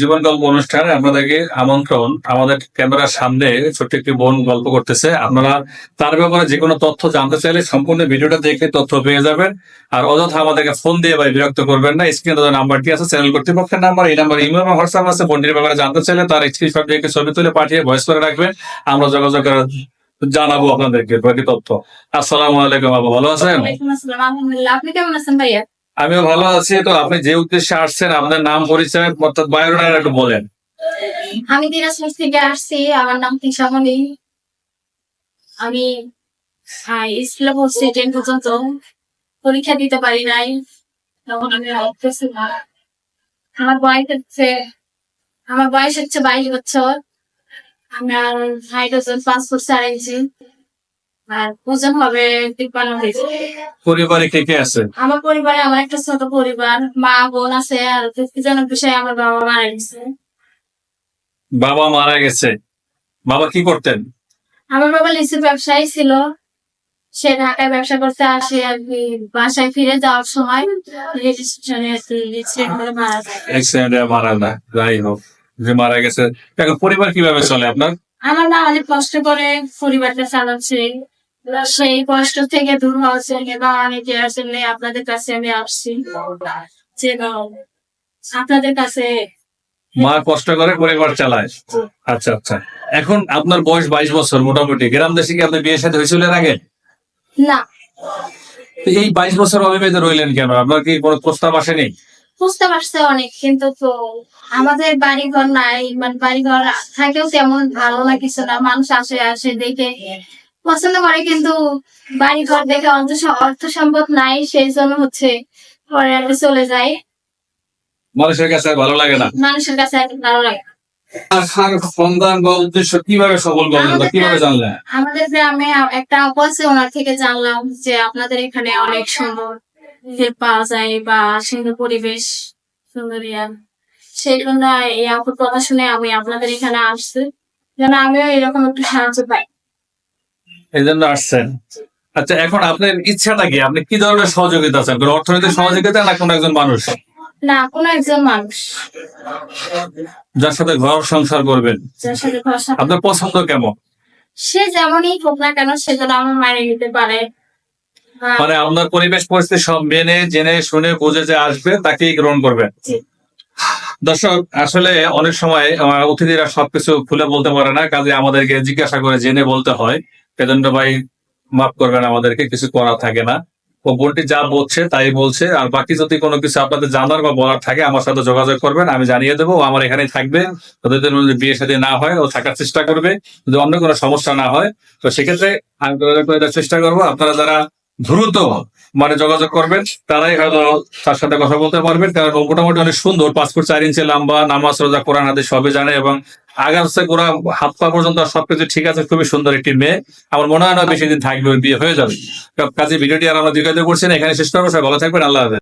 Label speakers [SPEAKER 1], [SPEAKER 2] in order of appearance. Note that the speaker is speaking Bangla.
[SPEAKER 1] জীবন গল্প অনুষ্ঠানে আপনাদেরকে আমন্ত্রণ। আমাদের ক্যামেরার সামনে ছোট্ট একটি বোন গল্প করতেছে। আপনারা তার ব্যাপারে যে তথ্য জানতে চাইলে সম্পূর্ণ ভিডিওটা দেখলে তথ্য পেয়ে যাবেন। আর অযথা আমাদেরকে ফোন দিয়ে ভাই বিরক্ত করবেন না। স্ক্রিনে নাম্বারটি আছে, চ্যানেল কর্তৃপক্ষের নাম্বার। এই নাম্বার ইমেল হোয়াটসঅ্যাপ আছে। বোনটির ব্যাপারে জানতে চাইলে তার স্ক্রিনশট দিয়ে ছবি তুলে পাঠিয়ে ভয়েস করে রাখবেন। আমরা যোগাযোগ করে জানাব আপনাদেরকে তথ্য। আসসালামু আলাইকুম বাবা ভালো আছেন?
[SPEAKER 2] আপনি কেমন আছেন ভাইয়া?
[SPEAKER 1] আমিও ভালো আছি, তো আপনি যে উদ্দেশ্যে আসছেন, আপনার নাম, পরিচয়, অর্থাৎ বায়োডাটা একটু বলেন।
[SPEAKER 2] আমি দিনাজপুর থেকে আসছি, আমার নাম তিশামণি আমি স্কুলে পড়ছি, টেন পর্যন্ত। পরীক্ষা দিতে পারি নাই আমার বয়স হচ্ছে, আমার বয়স হচ্ছে বাইশ বছর। আমার হাইট ওজন পাঁচ চার ইঞ্চি।
[SPEAKER 1] পরিবারে কে কে আছে?
[SPEAKER 2] আমার পরিবারে আমার একটা ছোট পরিবার মা বোন আছে আর দুঃখজনক বিষয়ে আমার বাবা মারা গেছে।
[SPEAKER 1] বাবা মারা গেছে। বাবা কি করতেন?
[SPEAKER 2] আমার বাবা লিচুর ব্যবসায়ী ছিল। সে ঢাকায় ব্যবসা করতে আসে আর কি বাসায় ফিরে যাওয়ার সময় মারা যায়।
[SPEAKER 1] মারা না যাই হোক যে মারা গেছে। এখন পরিবার কীভাবে চলে আপনার?
[SPEAKER 2] আমার মা অনেক কষ্ট করে পরিবারটা চালাচ্ছে। সেই কষ্ট থেকে দূর হওয়ার জন্য বা অনেকে আসলে আপনাদের কাছে আমি আসছি। যে আপনাদের কাছে।
[SPEAKER 1] মা কষ্ট করে পরিবার চালায়। আচ্ছা আচ্ছা। এখন আপনার বয়স বাইশ বছর মোটামুটি। গ্রাম দেশে কি আপনি বিয়ে সাথে হয়েছিল এর আগে?
[SPEAKER 2] না।
[SPEAKER 1] এই বাইশ বছর অবিবাহিত রইলেন কেন? আপনার কি কোনো প্রস্তাব আসেনি?
[SPEAKER 2] বুঝতে পারছে অনেক কিন্তু তো আমাদের বাড়ি ঘর নাই মানে বাড়ি ঘর থাকেও তেমন ভালো কিছু না মানুষ আসে আসে দেখে। পছন্দ করে কিন্তু বাড়ি ঘর দেখে অর্থ অর্থ সম্পদ নাই সেই জন্য হচ্ছে পরে আর চলে যায়।
[SPEAKER 1] মানুষের কাছে ভালো লাগে না।
[SPEAKER 2] মানুষের কাছে ভালো লাগে
[SPEAKER 1] সন্ধান বা উদ্দেশ্য কীভাবে সফল করলেন বা কীভাবে জানলেন?
[SPEAKER 2] আমাদের গ্রামে একটা আপু আছে ওনার থেকে জানলাম যে আপনাদের এখানে অনেক সুন্দর হেল্প পাওয়া যায় বা সুন্দর পরিবেশ সুন্দর সেই জন্য এই আপুর কথা শুনে আমি আপনাদের এখানে আসছি। যেন আমিও এরকম একটু সাহায্য পাই।
[SPEAKER 1] এই জন্য আসছেন। আচ্ছা এখন আপনার ইচ্ছাটা কি? আপনি কি ধরনের সহযোগিতা কোনো অর্থনৈতিক সহযোগিতা না কোনো একজন মানুষ?
[SPEAKER 2] না কোনো একজন মানুষ।
[SPEAKER 1] যার সাথে ঘর সংসার করবেন।
[SPEAKER 2] যার সাথে ভরসা
[SPEAKER 1] আপনার পছন্দ কেমন?
[SPEAKER 2] সে যেমনই হোক না কেন সে যেন আমার মানিয়ে নিতে পারে।
[SPEAKER 1] মানে আপনার পরিবেশ পরিস্থিতি সব মেনে জেনে শুনে বুঝে যে আসবে তাকেই গ্রহণ করবেন। দর্শক আসলে অনেক সময় অতিথিরা সবকিছু খুলে বলতে পারে না কাজে আমাদেরকে জিজ্ঞাসা করে জেনে বলতে হয়। পেদন্ত ভাই মাফ করবেন আমাদেরকে কিছু করার থাকে না। ও বোনটি যা বলছে তাই বলছে। আর বাকি যদি কোনো কিছু আপনাদের জানার বা বলার থাকে আমার সাথে যোগাযোগ করবেন আমি জানিয়ে দেবো। আমার এখানেই থাকবে। জন্য যদি বিয়ে সাথে না হয় ও থাকার চেষ্টা করবে। যদি অন্য কোনো সমস্যা না হয় তো সেক্ষেত্রে আমি যোগাযোগ করে চেষ্টা করব। আপনারা যারা দ্রুত মানে যোগাযোগ করবেন। তারাই হয়তো তার সাথে কথা বলতে পারবেন, কারণ মোটামুটি অনেক সুন্দর পাসপোর্ট চার ইঞ্চি লম্বা, নামাজ, রোজা, কোরআন আদি সবই জানে এবং আগামী গোড়া হাত পা পর্যন্ত সবকিছু ঠিক আছে, খুবই সুন্দর একটি মেয়ে। আমার মনে হয় না বেশি দিন থাকবে, বিয়ে হয়ে যাবে। কাজে ভিডিওটি আর আমরা দীর্ঘায়িত করছি না, এখানে শেষ করব, সবাই ভালো থাকবেন, আল্লাহ হাফেজ।